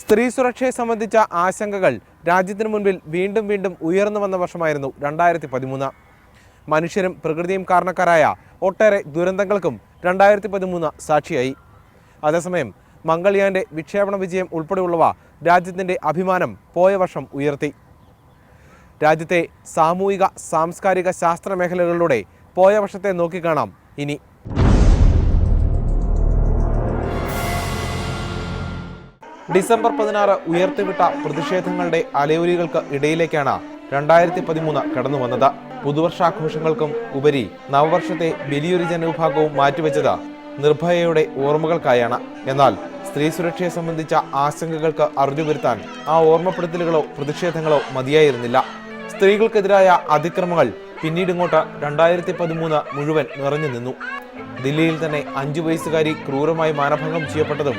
സ്ത്രീ സുരക്ഷയെ സംബന്ധിച്ച ആശങ്കകൾ രാജ്യത്തിന് മുൻപിൽ വീണ്ടും വീണ്ടും ഉയർന്നു വന്ന വർഷമായിരുന്നു രണ്ടായിരത്തി പതിമൂന്ന് മനുഷ്യരും പ്രകൃതിയും കാരണക്കാരായ ഒട്ടേറെ ദുരന്തങ്ങൾക്കും രണ്ടായിരത്തി പതിമൂന്ന് സാക്ഷിയായി. അതേസമയം മംഗൾയാന്റെ വിക്ഷേപണ വിജയം ഉൾപ്പെടെയുള്ളവ രാജ്യത്തിന്റെ അഭിമാനം പോയ വർഷം ഉയർത്തി. രാജ്യത്തെ സാമൂഹിക സാംസ്കാരിക ശാസ്ത്ര മേഖലകളിലൂടെ പോയ വർഷത്തെ നോക്കിക്കാണാം ഇനി. ഡിസംബർ പതിനാറ് ഉയർത്തിവിട്ട പ്രതിഷേധങ്ങളുടെ അലയൊലികൾക്ക് ഇടയിലേക്കാണ് രണ്ടായിരത്തി പതിമൂന്ന് കടന്നു വന്നത്. പുതുവർഷാഘോഷങ്ങൾക്കും ഉപരി നവവർഷത്തെ വലിയൊരു ജനവിഭാഗവും മാറ്റിവെച്ചത് നിർഭയയുടെ ഓർമ്മകൾക്കായാണ്. എന്നാൽ സ്ത്രീ സുരക്ഷയെ സംബന്ധിച്ച ആശങ്കകൾക്ക് അറുതി വരുത്താൻ ആ ഓർമ്മപ്പെടുത്തലുകളോ പ്രതിഷേധങ്ങളോ മതിയായിരുന്നില്ല. സ്ത്രീകൾക്കെതിരായ അതിക്രമങ്ങൾ പിന്നീട് ഇങ്ങോട്ട് രണ്ടായിരത്തി പതിമൂന്ന് മുഴുവൻ നിറഞ്ഞു നിന്നു. ദില്ലിയിൽ തന്നെ അഞ്ചു വയസ്സുകാരി ക്രൂരമായി മാനഭംഗം ചെയ്യപ്പെട്ടതും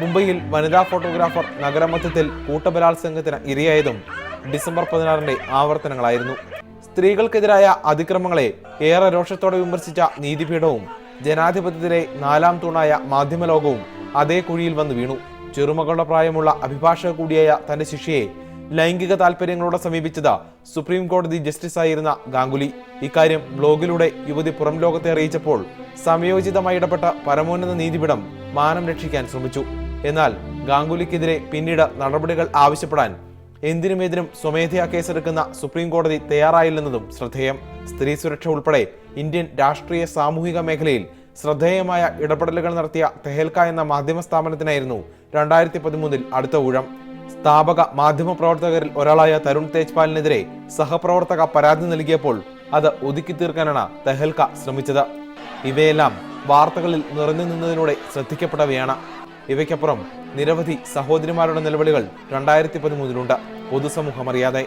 മുംബൈയിൽ വനിതാ ഫോട്ടോഗ്രാഫർ നഗരമധ്യത്തിൽ കൂട്ടബലാത്സംഗത്തിന് ഇരയായതും ഡിസംബർ പതിനാറിന്റെ ആവർത്തനങ്ങളായിരുന്നു. സ്ത്രീകൾക്കെതിരായ അതിക്രമങ്ങളെ ഏറെ രോഷത്തോടെ വിമർശിച്ച നീതിപീഠവും ജനാധിപത്യത്തിലെ നാലാം തൂണായ മാധ്യമലോകവും അതേ കുഴിയിൽ വന്ന് വീണു. ചെറുമകളുടെ പ്രായമുള്ള അഭിഭാഷക കൂടിയായ തന്റെ ശിഷ്യയെ ലൈംഗിക താല്പര്യങ്ങളോടെ സമീപിച്ചത് സുപ്രീം കോടതി ജസ്റ്റിസ് ജസ്റ്റിസായിരുന്ന ഗാംഗുലി. ഇക്കാര്യം ബ്ലോഗിലൂടെ യുവതി പുറം ലോകത്തെ അറിയിച്ചപ്പോൾ സമയോചിതമായി ഇടപെട്ട പരമോന്നത നീതിപീഠം മാനം രക്ഷിക്കാൻ ശ്രമിച്ചു. എന്നാൽ ഗാംഗുലിക്കെതിരെ പിന്നീട് നടപടികൾ ആവശ്യപ്പെടാൻ എന്തിനും എതിനും സ്വമേധയാ കേസെടുക്കുന്ന സുപ്രീം കോടതി തയ്യാറായില്ലെന്നതും ശ്രദ്ധേയം. സ്ത്രീ സുരക്ഷ ഉൾപ്പെടെ ഇന്ത്യൻ രാഷ്ട്രീയ സാമൂഹിക മേഖലയിൽ ശ്രദ്ധേയമായ ഇടപെടലുകൾ നടത്തിയ തെഹൽക്ക എന്ന മാധ്യമ സ്ഥാപനത്തിനായിരുന്നു രണ്ടായിരത്തി പതിമൂന്നിൽ അടുത്ത ഊഴം. സ്ഥാപക മാധ്യമ പ്രവർത്തകരിൽ ഒരാളായ തരുൺ തേജ്പാലിനെതിരെ സഹപ്രവർത്തക പരാതി നൽകിയപ്പോൾ അത് ഒതുക്കി തീർക്കാനാണ് തെഹൽക്ക ശ്രമിച്ചത്. ഇവയെല്ലാം വാർത്തകളിൽ നിറഞ്ഞു നിന്നതിലൂടെ ശ്രദ്ധിക്കപ്പെട്ടവയാണ്. ഇവയ്ക്കപ്പുറം നിരവധി സഹോദരിമാരുടെ നിലവിളികൾ രണ്ടായിരത്തി പതിമൂന്നിലുണ്ട് പൊതുസമൂഹം അറിയാതെ.